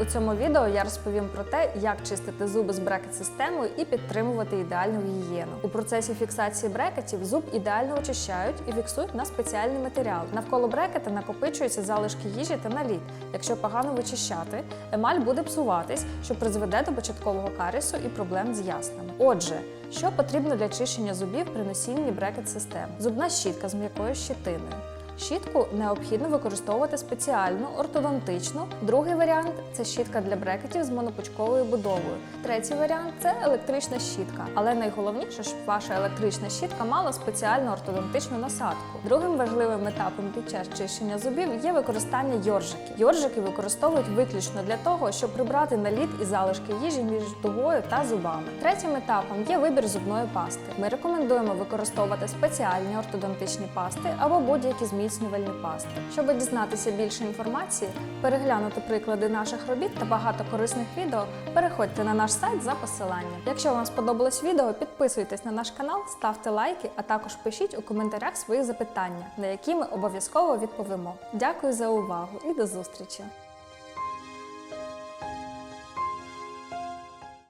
У цьому відео я розповім про те, як чистити зуби з брекет-системою і підтримувати ідеальну гігієну. У процесі фіксації брекетів зуб ідеально очищають і фіксують на спеціальний матеріал. Навколо брекета накопичуються залишки їжі та наліт. Якщо погано вичищати, емаль буде псуватись, що призведе до початкового карісу і проблем з яснами. Отже, що потрібно для чищення зубів при носінні брекет-систем? Зубна щітка з м'якою щитиною. Щітку необхідно використовувати спеціальну, ортодонтичну. Другий варіант це щітка для брекетів з монопучковою будовою. Третій варіант це електрична щітка. Але найголовніше, щоб ваша електрична щітка мала спеціальну ортодонтичну насадку. Другим важливим етапом під час чищення зубів є використання йоржиків. Йоржики використовують виключно для того, щоб прибрати наліт і залишки їжі між дугою та зубами. Третім етапом є вибір зубної пасти. Ми рекомендуємо використовувати спеціальні ортодонтичні пасти або будь-які зміцнювальні пасти. Щоб дізнатися більше інформації, переглянути приклади наших робіт та багато корисних відео, переходьте на наш сайт за посиланням. Якщо вам сподобалось відео, підписуйтесь на наш канал, ставте лайки, а також пишіть у коментарях свої запитання, на які ми обов'язково відповімо. Дякую за увагу і до зустрічі!